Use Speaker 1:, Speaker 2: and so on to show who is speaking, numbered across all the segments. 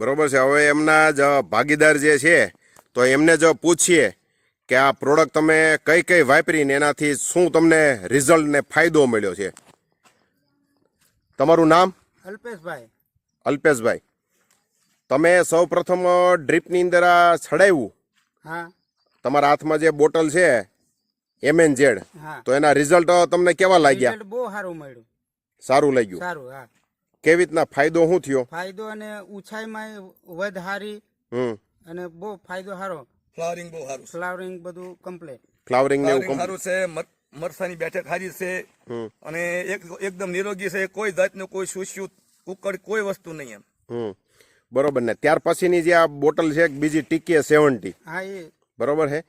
Speaker 1: બરોબર છે? હવે એમના જ ભાગીદાર જે છે તો એમને જો પૂછીએ કે આ પ્રોડક્ટ તમે કઈ કઈ વાપરીને એનાથી શું તમને રિઝલ્ટ ને ફાયદો મળ્યો છે. તમારું નામ?
Speaker 2: અલ્પેશભાઈ.
Speaker 1: અલ્પેશભાઈ. તમે સૌ પ્રથમ ડ્રીપની અંદર આ છડાવ્યું
Speaker 2: હા.
Speaker 1: તમારા હાથમાં જે બોટલ છે એમએન જેડ તો એના રિઝલ્ટ તમને કેવા લાગ્યા?
Speaker 2: બહુ સારું મળ્યું.
Speaker 1: સારું લાગ્યું.
Speaker 2: સારું હા.
Speaker 1: કેવી રીતના ફાયદો શું થયો?
Speaker 2: ફાયદો અને ઊંચાઈમાં વધ હારી
Speaker 1: હમ.
Speaker 2: અને બહુ ફાયદો સારો
Speaker 3: ફ્લાવરિંગ બહુ સારું
Speaker 2: ફ્લાવરિંગ બધું કમ્પ્લીટ
Speaker 1: ફ્લાવરિંગ ને એવું
Speaker 3: સારું છે મરસાની બેઠક સારી છે.
Speaker 1: હમ.
Speaker 3: અને એક એકદમ નિરોગી છે કોઈ જાતનું કોઈ સુસ્યું ઉકળ કોઈ વસ્તુ નહીં એમ.
Speaker 1: હમ. બરોબર ને ત્યાર પછીની જે આ બોટલ છે એક બીજી ટીકી સેવન્ટી.
Speaker 2: હા એ.
Speaker 1: બરોબર છે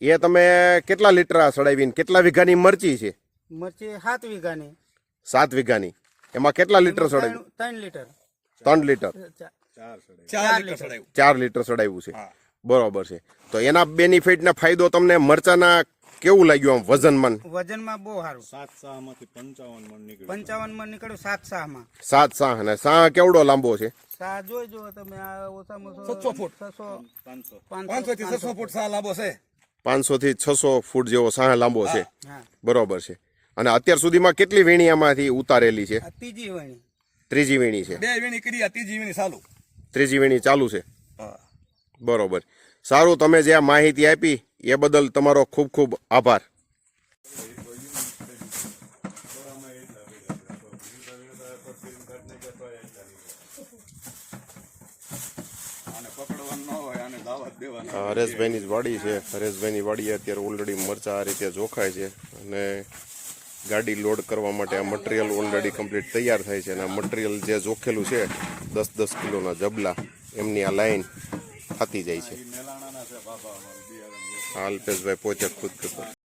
Speaker 1: એ તમે કેટલા લીટર આ સડાવીને કેટલા વીઘાની મરચી છે?
Speaker 2: મરચી સાત વીઘાની.
Speaker 1: સાત વીઘાની. એમાં કેટલા લીટર સડાવ્યું?
Speaker 2: ત્રણ લીટર.
Speaker 1: ત્રણ લીટર.
Speaker 3: ચાર. લીટર.
Speaker 1: સડાયું સડાવ્યું. છે. બરોબર છે. તો એના બેનિફિટ ના ફાયદો તમને મરચાના કેવું લાગ્યું આમ વજનમાં?
Speaker 2: વજનમાં બહુ સારું.
Speaker 4: સાત સામાંથી પંચાવન મણ નીકળ્યું.
Speaker 2: પંચાવનમાં નીકળ્યું સાત સાહમાં.
Speaker 1: સાત સાહ ને સાહ કેવડો લાંબો છે?
Speaker 2: સાહ જોઈ જો તમે આ ઓછામાં
Speaker 3: છસો ફૂટ.
Speaker 2: છસો
Speaker 4: પાંચસો.
Speaker 3: થી છસો ફૂટ સાહ લાંબો છે.
Speaker 1: પાંચસો થી છસો ફૂટ જેવો સાહ લાંબો છે. બરોબર છે. અને અત્યાર સુધીમાં કેટલી વીણીયામાંથી ઉતારેલી છે?
Speaker 2: આ ત્રીજી વીણી.
Speaker 1: ત્રીજી વીણી છે.
Speaker 3: બે વીણી કરી આ ત્રીજી વીણી ચાલુ.
Speaker 1: ત્રીજી વીણી ચાલુ છે? બરોબર. સારું તમે જે આ માહિતી આપી એ બદલ તમારો ખૂબ ખૂબ આભાર. હરેશભાઈની જ વાડી છે. હરેશભાઈની વાડી અત્યારે ઓલરેડી મરચા આ રીતે જોખાય છે. અને ગાડી લોડ કરવા માટે આ મટીરિયલ ઓલરેડી કમ્પ્લીટ તૈયાર થાય છે અને આ મટીરિયલ જે જોખેલું છે, દસ દસ કિલોના જબલા, એમની આ લાઈન થતી જાય છે. હાલ પેશભાઈ પોતે ખુદ.